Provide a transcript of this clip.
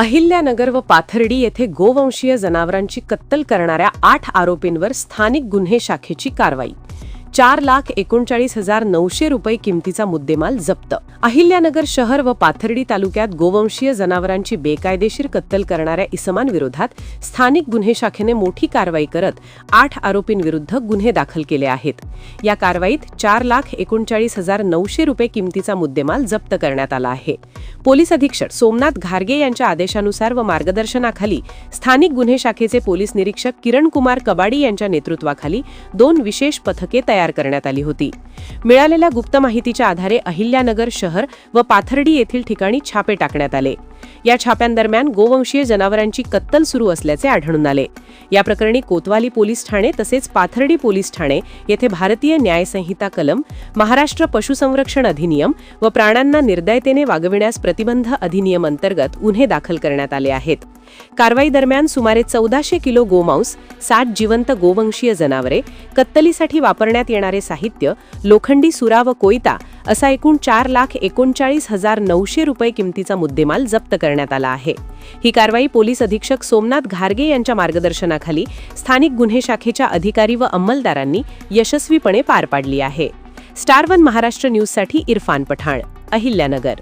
अहिल्यानगर व पाथर्डी येथे गोवंशीय जनावरांची कत्तल करणाऱ्या आठ आरोपींवर स्थानिक गुन्हे शाखेची कारवाई. चार लाख एकोणचाळीस हजार नऊशे रुपये किमतीचा मुद्देमाल जप्त. अहिल्यानगर शहर व पाथर्डी तालुक्यात गोवंशीय जनावरांची बेकायदेशीर कत्तल करणाऱ्या इसमांविरोधात स्थानिक गुन्हे शाखेने मोठी कारवाई करत आठ आरोपींविरुद्ध गुन्हे दाखल केले आहेत. या कारवाईत चार लाख एकोणचाळीस हजार नऊशे रुपये किमतीचा मुद्देमाल जप्त करण्यात आला आहे. पोलीस अधीक्षक सोमनाथ घारगे यांच्या आदेशानुसार व मार्गदर्शनाखाली स्थानिक गुन्हे शाखेचे पोलीस निरीक्षक किरण कुमार कबाडी यांच्या नेतृत्वाखाली दोन विशेष पथके तयार करण्यात आली होती. मिळालेल्या गुप्त माहितीच्या आधारे अहिल्यानगर शहर व पाथर्डी येथील ठिकाणी छापे टाकण्यात आले. या छाप्यांदरम्यान गोवंशीय जनावरांची कत्तल सुरू असल्याचे आढळून आले. या प्रकरणी कोतवाली पोलीस ठाणे तसेच पाथर्डी पोलीस ठाणे येथे भारतीय न्यायसंहिता कलम महाराष्ट्र पशुसंरक्षण अधिनियम व प्राण्यांना निर्दयतेने वागविण्यास प्रतिबंध अधिनियम अंतर्गत गुन्हे दाखल करण्यात आले आहेत. कारवाई दरम्यान सुमारे चौदाशे किलो गोमांस सात जिवंत गोवंशीय जनावरे कत्तलीसाठी वापरण्यात येणारे साहित्य लोखंडी सुरा व कोयता असा एकूण चार लाख एकोणचाळीस हजार नऊशे रुपये किमतीचा मुद्देमाल जप्त करण्यात आला आहे. ही कारवाई पोलीस अधीक्षक सोमनाथ घारगे यांच्या मार्गदर्शनाखाली स्थानिक गुन्हे शाखेच्या अधिकारी व अंमलदारांनी यशस्वीपणे पार पाडली आहे. स्टार वन महाराष्ट्र न्यूजसाठी इरफान पठाण अहिल्यानगर.